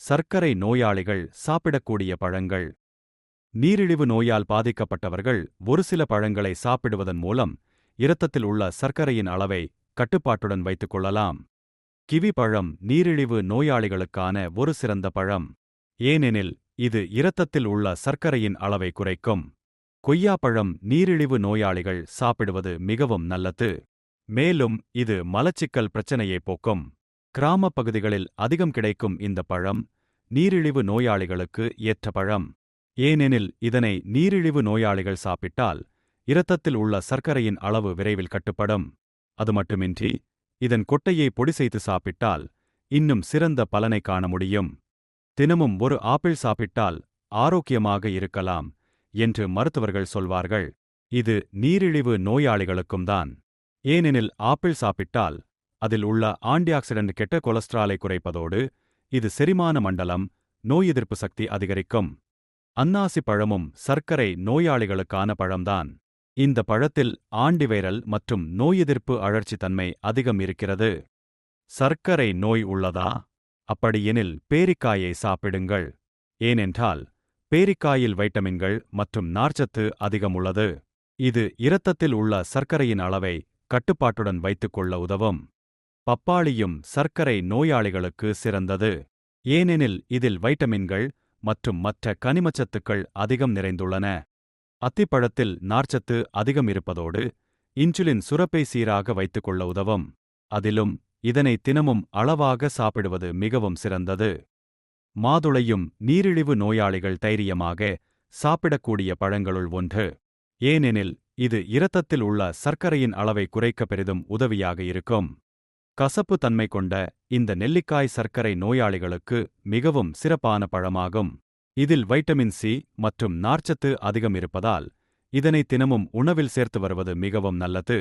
சர்க்கரை நோயாளிகள் சாப்பிடக்கூடிய பழங்கள். நீரிழிவு நோயால் பாதிக்கப்பட்டவர்கள் ஒரு சில பழங்களை சாப்பிடுவதன் மூலம் இரத்தத்தில் உள்ள சர்க்கரையின் அளவை கட்டுப்பாட்டுடன் வைத்துக் கொள்ளலாம். கிவி பழம் நீரிழிவு நோயாளிகளுக்கான ஒரு சிறந்த பழம். ஏனெனில் இது இரத்தத்தில் உள்ள சர்க்கரையின் அளவை குறைக்கும். கொய்யாப்பழம் நீரிழிவு நோயாளிகள் சாப்பிடுவது மிகவும் நல்லது. மேலும் இது மலச்சிக்கல் பிரச்சனையை போக்கும். கிராமப் பகுதிகளில் அதிகம் கிடைக்கும் இந்த பழம் நீரிழிவு நோயாளிகளுக்கு ஏற்ற பழம். ஏனெனில் இதனை நீரிழிவு நோயாளிகள் சாப்பிட்டால் இரத்தத்தில் உள்ள சர்க்கரையின் அளவு விரைவில் கட்டுப்படும். அது மட்டுமின்றி இதன் கொட்டையை பொடி செய்து சாப்பிட்டால் இன்னும் சிறந்த பலனை காண முடியும். தினமும் ஒரு ஆப்பிள் சாப்பிட்டால் ஆரோக்கியமாக இருக்கலாம் என்று மருத்துவர்கள் சொல்வார்கள். இது நீரிழிவு நோயாளிகளுக்கும் தான். ஏனெனில் ஆப்பிள் சாப்பிட்டால் அதில் உள்ள ஆன்டிஆக்சிடென்ட் கெட்ட கொலஸ்ட்ராலை குறைப்பதோடு இது செரிமான மண்டலம் நோய் எதிர்ப்பு சக்தி அதிகரிக்கும். அன்னாசி பழமும் சர்க்கரை நோயாளிகளுக்கான பழம்தான். இந்த பழத்தில் ஆண்டிவைரல் மற்றும் நோய் எதிர்ப்பு அழற்சி தன்மை அதிகம் இருக்கிறது. சர்க்கரை நோய் உள்ளதா? அப்படியெனில் பேரிக்காயை சாப்பிடுங்கள். ஏனென்றால் பேரிக்காயில் வைட்டமின்கள் மற்றும் நார்ச்சத்து அதிகம் உள்ளது. இது இரத்தத்தில் உள்ள சர்க்கரையின் அளவை கட்டுப்பாட்டுடன் வைத்துக்கொள்ள உதவும். பப்பாளியும் சர்க்கரை நோயாளிகளுக்கு சிறந்தது. ஏனெனில் இதில் வைட்டமின்கள் மற்றும் மற்ற கனிமச்சத்துக்கள் அதிகம் நிறைந்துள்ளன. அத்திப்பழத்தில் நார்ச்சத்து அதிகம் இருப்பதோடு இன்சுலின் சுரப்பை சீராக வைத்துக்கொள்ள உதவும். அதிலும் இதனை தினமும் அளவாக சாப்பிடுவது மிகவும் சிறந்தது. மாதுளையும் நீரிழிவு நோயாளிகள் தைரியமாக சாப்பிடக்கூடிய பழங்களுள் ஒன்று. ஏனெனில் இது இரத்தத்தில் உள்ள சர்க்கரையின் அளவை குறைக்க பெரிதும் உதவியாக இருக்கும். கசப்பு தன்மை கொண்ட இந்த நெல்லிக்காய் சர்க்கரை நோயாளிகளுக்கு மிகவும் சிறப்பான பழமாகும். இதில் வைட்டமின் சி மற்றும் நார்ச்சத்து அதிகம் இருப்பதால் இதனை தினமும் உணவில் சேர்த்து வருவது மிகவும் நல்லது.